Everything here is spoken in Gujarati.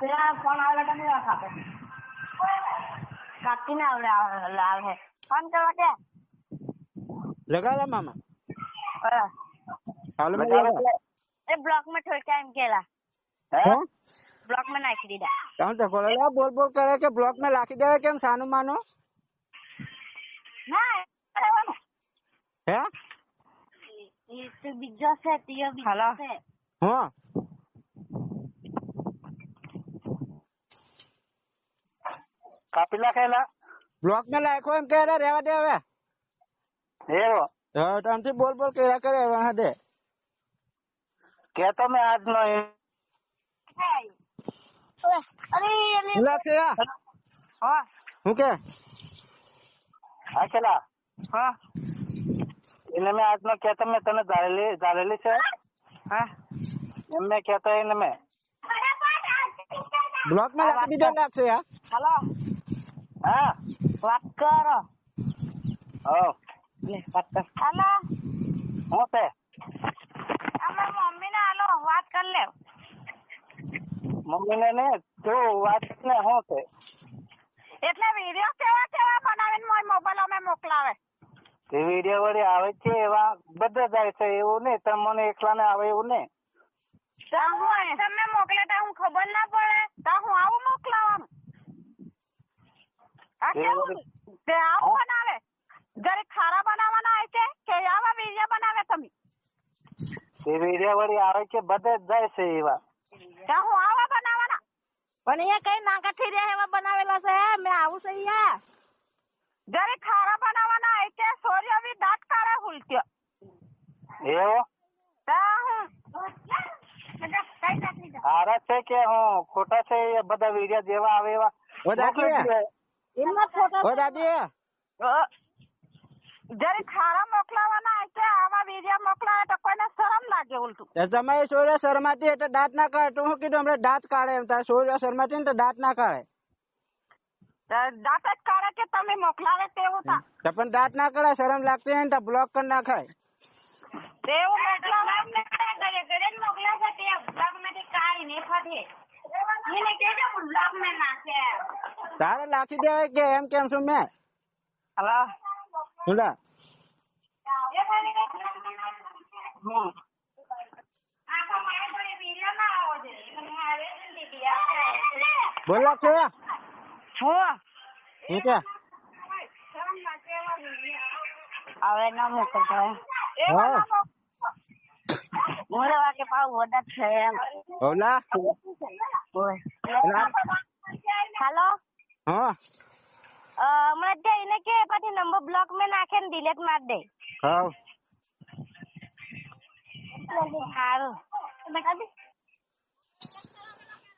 तेरा फोन आवे बेटा मेरा तो खाता काटी ना आवे लाल है फोन कर बेटा लगा ला मामा हाल में लगा ए ब्लॉक में छोड़ के आम केला બ્લોક માં નાખી बोल કાં તો કોલા બોલ બોલ કરે કે બ્લોક માં નાખી દેવે કેમ સાનુ માનો ના હે બીજો છે તીયો બીજો છે હા કાપીલા કેલા બ્લોક માં લાયકો એમ કેલા રેવા દે હવે એવો હા તમથી બોલ બોલ કેલા કરે વાહ દે કેતો મેં આજ નો અરે લાતે હા હું કે હા કેલા હા એને મેં આજનો કહેતો મેં તને ધારેલી ધારેલી છે હા એમ મેં કહેતો એને મેં બ્લોક માં લાગી દીધો છે યાર હાલો વાત કરો વાત કર હાલો હું છે મમ્મી ને હાલો વાત કર લે મમ્મી ને ને તું વાત ને હું છે એટલે વિડીયો કેવા કેવા બનાવીને મોય મોબાઈલ અમે મોકલાવે તે વિડીયો વળી આવે છે એવા બધા જાય છે એવું ને તમને ને આવે એવું ને તમે મોકલે તો હું ખબર ના પડે તો હું તે આમ બનાવે જરે કે આવા વીડિયા બનાવે તમે તે એવો તા છે કે હું ખોટા છે બધા વીડિયા જેવા આવે એવા બધા કો દાદી જો જરે ખરા મોકલાવાના છે આવા વીડિયા મોકલાયા તો કોઈને શરમ લાગે ઉલટું તેજા મયશોર્ય શર્માતે દાત ના કાઢતો હું કીધું આપણે દાત કાઢે એમ તા સોર્ય શર્માતે ને દાત ના કાઢે દાત કાઢાકે તમે મોકલાવે તે હું તા પણ દાત ના કાઢે શરમ લાગતી હે ને તા બ્લોક કરી નાખાય તે હું મોકલા તારે લાખી દે કે એમ કેમ છું મેં અલા સુડા બોલા છે હું હું કે હવે ના મોકલતો હા મોરે વાકે પાવ વડા છે એમ ઓલા ઓય હેલો હા હમણાં જઈને કે પછી નંબર બ્લોક માં નાખે ને ડિલેટ માર દે હા સારું